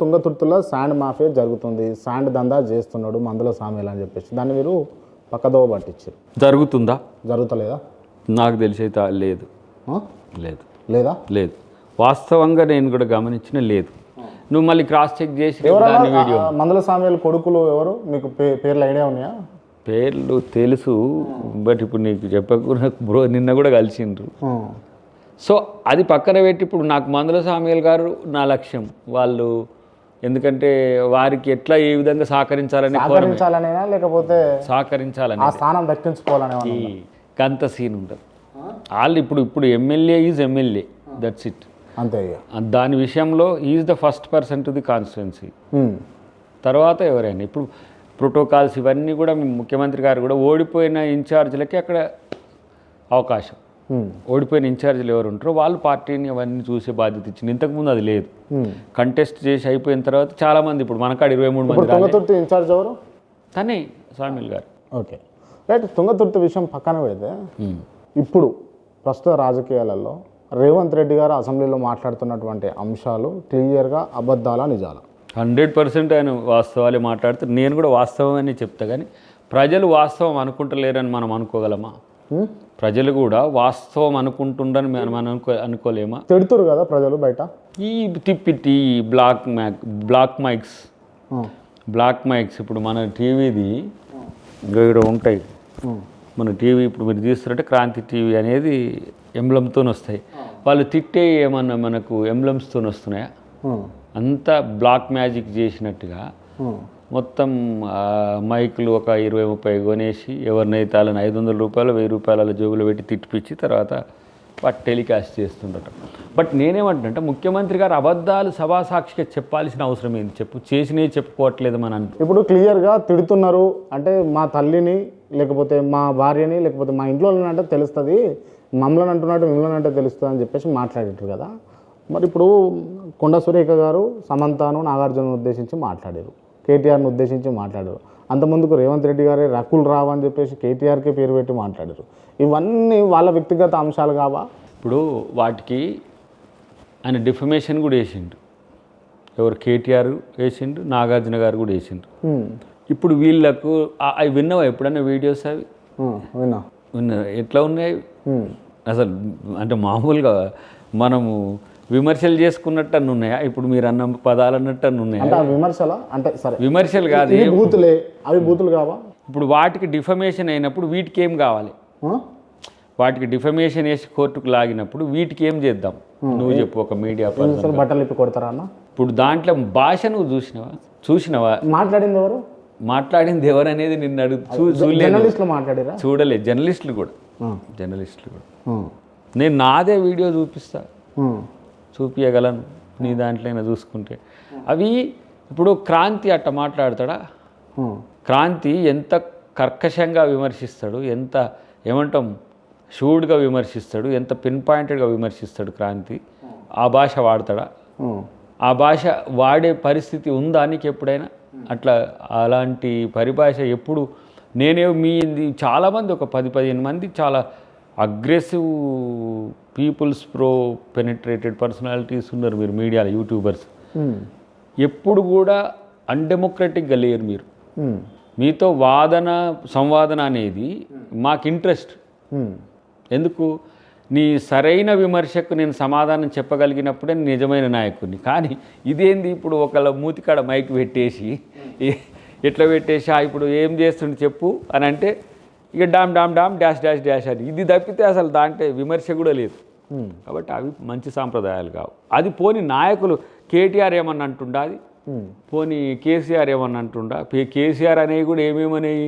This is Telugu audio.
తుంగతుర్తిలో శాండ్ మాఫియా జరుగుతుంది. శాండ్ దందా చేస్తున్నాడు మందుల సామీలు అని చెప్పేసి. దాన్ని మీరు పక్కదోవ పట్టించారు. జరుగుతుందా? జరుగుతలేదా? నాకు తెలిసి లేదు? లేదు. లేదా? లేదు. వాస్తవంగా నేను కూడా గమనించిన లేదు. నువ్వు మళ్ళీ క్రాస్ చెక్ చేసి వీడియో. మందుల సామీల కొడుకులు ఎవరు? మీకు పే- పేర్లు ఐడియా ఉన్నాయా? పేర్లు తెలుసు బట్ ఇప్పుడు నీకు చెప్పకు నాకు బ్రో నిన్న కూడా కలిసిండ్రు. సో అది పక్కన పెట్టి ఇప్పుడు నాకు మందుల సామ్యుల్ గారు నా లక్ష్యం. వాళ్ళు ఎందుకంటే వారికి ఎట్లా ఏ విధంగా సహకరించాలని సహకరించాలనేనా? లేకపోతే సహకరించాలని. ఆ స్థానం దక్కించుకోవాలని గంత సీన్ ఉంటుంది వాళ్ళు ఇప్పుడు ఇప్పుడు MLA is MLA. That's it అంతే దాని విషయంలో is the first person to the constituency. తర్వాత ఎవరైనా ఇప్పుడు ప్రోటోకాల్స్ ఇవన్నీ కూడా ముఖ్యమంత్రి గారు కూడా ఓడిపోయిన ఇన్ఛార్జీలకి అక్కడ అవకాశం. ఓడిపోయిన ఇన్ఛార్జీలు ఎవరు ఉంటారో వాళ్ళు పార్టీని అవన్నీ చూసే బాధ్యత ఇచ్చింది. ఇంతకుముందు అది లేదు. కంటెస్ట్ చేసి అయిపోయిన తర్వాత చాలామంది ఇప్పుడు మనకాడ ఇరవై మూడు మంది ఇన్ఛార్జ్ ఎవరు? తనే సామిల్ గారు. ఓకే. రైట్ తుంగతుర్తి విషయం పక్కన పెడితే ఇప్పుడు ప్రస్తుత రాజకీయాలలో రేవంత్ రెడ్డి గారు అసెంబ్లీలో మాట్లాడుతున్నటువంటి అంశాలు క్లియర్గా అబద్ధాలా నిజాలా? హండ్రెడ్ పర్సెంట్ ఆయన వాస్తవాలే మాట్లాడుతూ నేను కూడా వాస్తవం అని చెప్తా కానీ ప్రజలు వాస్తవం అనుకుంటలేరని మనం అనుకోగలమా? ప్రజలు కూడా వాస్తవం అనుకుంటుండని మనం అనుకో అనుకోలేమా తిడుతురు కదా ప్రజలు బయట ఈ తిప్పిటి black mac black mics. Black mics ఇప్పుడు మన టీవీది ఇక్కడ ఉంటాయి. మన టీవీ ఇప్పుడు మీరు తీస్తుంటే క్రాంతి టీవీ అనేది ఎంబ్లంతో వస్తాయి వాళ్ళు తిట్టే ఏమన్నా మనకు ఎంబ్లమ్స్తో వస్తున్నాయా. అంతా బ్లాక్ మ్యాజిక్ చేసినట్టుగా. మొత్తం మైకులు ఒక ఇరవై ముప్పై కొనేసి ఎవరినైతే వాళ్ళని ఐదు వందల రూపాయలు వెయ్యి రూపాయల జోబులో పెట్టి తిట్టిపించి తర్వాత వాటి టెలికాస్ట్ చేస్తుండట. బట్ నేనేమంటుంటే ముఖ్యమంత్రి గారు అబద్ధాలు సభాసాక్షిగా చెప్పాల్సిన అవసరం ఏంది? చెప్పు చేసినవి చెప్పుకోవట్లేదు మన ఇప్పుడు క్లియర్గా తిడుతున్నారు. అంటే మా తల్లిని లేకపోతే మా భార్యని లేకపోతే మా ఇంట్లో అంటే తెలుస్తుంది. మమ్మల్ని అంటున్నట్టు మిమ్మల్ని అంటే తెలుస్తుంది అని చెప్పేసి మాట్లాడేటారు కదా. మరి ఇప్పుడు కొండ సురేఖ గారు సమంతను నాగార్జున ఉద్దేశించి మాట్లాడారు. కేటీఆర్ని ఉద్దేశించి మాట్లాడారు. అంతకుముందుకు రేవంత్ రెడ్డి గారే రకుల్ రావు అని చెప్పేసి కేటీఆర్కే పేరు పెట్టి మాట్లాడారు. ఇవన్నీ వాళ్ళ వ్యక్తిగత అంశాలు కావా? ఇప్పుడు వాటికి ఆయన డిఫమేషన్ కూడా వేసిండు. ఎవరు కేటీఆర్ వేసిండు నాగార్జున గారు కూడా వేసిండు. ఇప్పుడు వీళ్ళకు అవి విన్నావా? ఎప్పుడన్నా వీడియోస్ అవి? విన్నా. విన్నా ఎట్లా ఉన్నాయి. అసలు అంటే మామూలుగా మనము విమర్శలు చేసుకున్నట్టు అన్ని ఉన్నాయా ఇప్పుడు మీరు అన్న పదాలు అన్నట్టు అన్ని ఉన్నాయా అంటే ఆ విమర్శల అంటే సరే. విమర్శలు కాదు ఇవి బూతులే అవి బూతులు కావా? ఇప్పుడు వాటికి డిఫమేషన్ అయినప్పుడు వీటికి ఏం కావాలి? వాటికి డిఫమేషన్ వేసి కోర్టుకు లాగినప్పుడు వీటికి ఏం చేద్దాం నువ్వు చెప్పు ఒక మీడియా పర్సన్. బట్టలు ఇప్పి కొడతారా అన్న? ఇప్పుడు దాంట్లో భాష నువ్వు చూసినావా? చూసినావా? మాట్లాడింది ఎవరు? మాట్లాడింది ఎవరనేది నిన్ను అడుగు చూ చూడలేదు. జర్నలిస్టులు మాట్లాడిరా? చూడలేదు. జర్నలిస్టులు కూడా. జర్నలిస్టులు కూడా. నేను నాదే వీడియో చూపిస్తా. చూపించగలను నీ దాంట్లో చూసుకుంటే. అవి ఇప్పుడు క్రాంతి అట్ట మాట్లాడతాడా? ఉమ్. క్రాంతి ఎంత కర్కశంగా విమర్శిస్తాడు ఎంత ఏమంటాం షూడ్గా విమర్శిస్తాడు ఎంత పిన్ పాయింటెడ్గా విమర్శిస్తాడు క్రాంతి? ఆ భాష వాడతాడా. ఆ భాష వాడే పరిస్థితి ఉందా నీకు ఎప్పుడైనా? అట్లా అలాంటి పరిభాష ఎప్పుడు నేనే మీ చాలామంది ఒక పది పదిహేను మంది చాలా aggressive peoples pro penetrated personalities ఉన్నారు మీరు మీడియాలో యూట్యూబర్స్. ఉమ్. ఎప్పుడు కూడా అన్డెమోక్రటిక్గా లేరు మీరు. ఉమ్. మీతో వాదన సంవాదన అనేది మాకు ఇంట్రెస్ట్. ఎందుకు? నీ సరైన విమర్శకు నేను సమాధానం చెప్పగలిగినప్పుడే నిజమైన నాయకుడిని. కానీ ఇదేంది ఇప్పుడు ఒకళ్ళ మూతికాడ మైక్ పెట్టేసి ఎట్లా పెట్టేసి "ఆ, ఇప్పుడు ఏం చేస్తుండే చెప్పు అని అంటే ఇక dam dam dam dash dash dash అని. ఇది తప్పితే అసలు దాంట్లో విమర్శ కూడా లేదు. కాబట్టి అవి మంచి సాంప్రదాయాలు కావు. అది పోని నాయకులు కేటీఆర్ ఏమన్నా అంటుండా అది. పోనీ కేసీఆర్ ఏమన్నా అంటుండా కేసీఆర్ అనేవి కూడా ఏమేమనేవి?